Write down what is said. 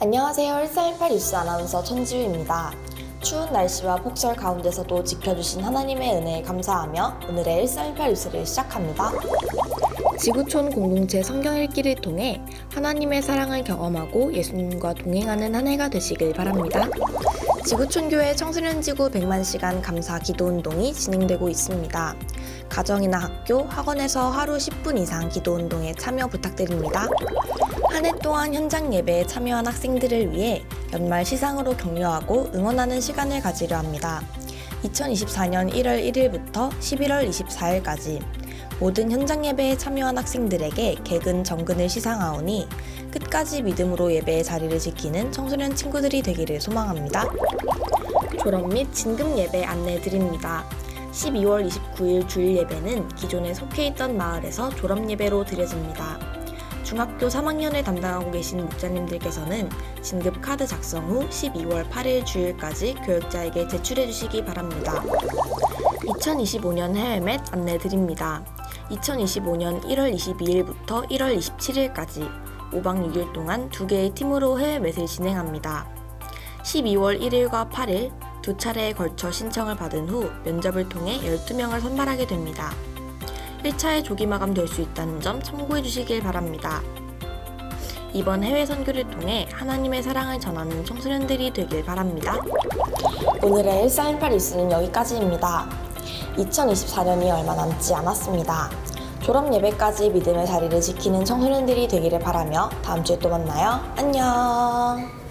안녕하세요. 1418 뉴스 아나운서 천지우입니다. 추운 날씨와 폭설 가운데서도 지켜주신 하나님의 은혜에 감사하며 오늘의 1418 뉴스를 시작합니다. 지구촌 공동체 성경 읽기를 통해 하나님의 사랑을 경험하고 예수님과 동행하는 한 해가 되시길 바랍니다. 지구촌 교회 청소년 지구 100만 시간 감사 기도 운동이 진행되고 있습니다. 가정이나 학교, 학원에서 하루 10분 이상 기도 운동에 참여 부탁드립니다. 한 해 동안 현장 예배에 참여한 학생들을 위해 연말 시상으로 격려하고 응원하는 시간을 가지려 합니다. 2024년 1월 1일부터 11월 24일까지 모든 현장 예배에 참여한 학생들에게 개근 정근을 시상하오니 끝까지 믿음으로 예배의 자리를 지키는 청소년 친구들이 되기를 소망합니다. 졸업 및 진급 예배 안내 드립니다. 12월 29일 주일 예배는 기존에 속해 있던 마을에서 졸업 예배로 드려집니다. 중학교 3학년을 담당하고 계신 목사님들께서는 진급 카드 작성 후 12월 8일 주일까지 교육자에게 제출해 주시기 바랍니다. 2025년 해외 맷 안내 드립니다. 2025년 1월 22일부터 1월 27일까지 5박 6일 동안 두 개의 팀으로 해외 맷을 진행합니다. 12월 1일과 8일 두 차례에 걸쳐 신청을 받은 후 면접을 통해 12명을 선발하게 됩니다. 1차에 조기 마감될 수 있다는 점 참고해 주시길 바랍니다. 이번 해외 선교를 통해 하나님의 사랑을 전하는 청소년들이 되길 바랍니다. 오늘의 1418 뉴스는 여기까지입니다. 2024년이 얼마 남지 않았습니다. 졸업 예배까지 믿음의 자리를 지키는 청소년들이 되기를 바라며 다음 주에 또 만나요. 안녕.